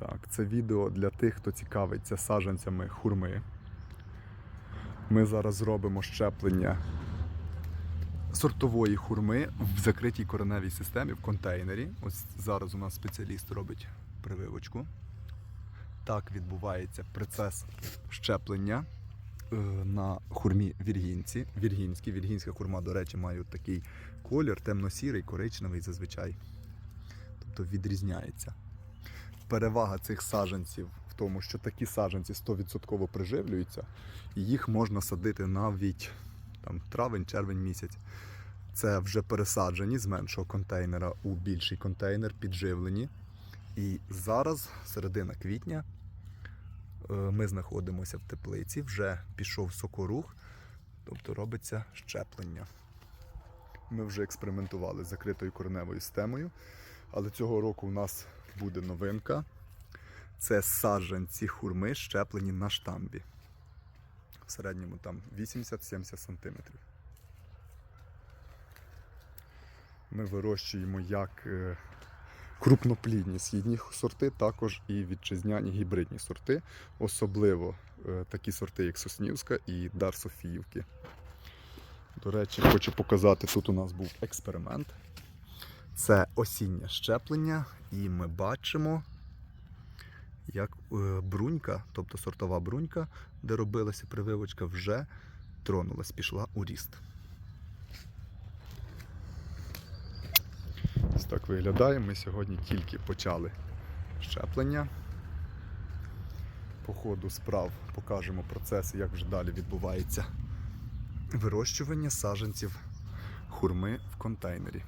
Так, це відео для тих, хто цікавиться саджанцями хурми. Ми зараз зробимо щеплення сортової хурми в закритій кореневій системі в контейнері. Ось зараз у нас спеціаліст робить прививочку. Так відбувається процес щеплення е, на хурмі віргінці. Віргінській. Віргінська хурма, до речі, має такий колір темно-сірий, коричневий зазвичай. Тобто відрізняється. Перевага цих саджанців в тому, що такі саджанці 100% приживлюються, і їх можна садити навіть там, травень, червень місяць. Це вже пересаджені з меншого контейнера у більший контейнер, підживлені. І зараз, середина квітня, е, ми знаходимося в теплиці, вже пішов сокорух, тобто робиться щеплення. Ми вже експериментували з закритою кореневою системою, але цього року у нас буде новинка. Це саджанці хурми, щеплені на штамбі. В середньому там 80-70 сантиметрів. Ми вирощуємо як е, крупноплідні східні сорти, також і вітчизняні гібридні сорти, особливо е, такі сорти, як Соснівська і Дар Софіївки. До речі, хочу показати, тут у нас був експеримент. Це осіннє щеплення, і ми бачимо, як е, брунька, тобто сортова брунька, де робилася прививочка, вже тронулась, пішла у ріст. Ось так виглядає. Ми сьогодні тільки почали щеплення. По ходу справ покажемо процес, як вже далі відбувається вирощування саджанців хурми в контейнері.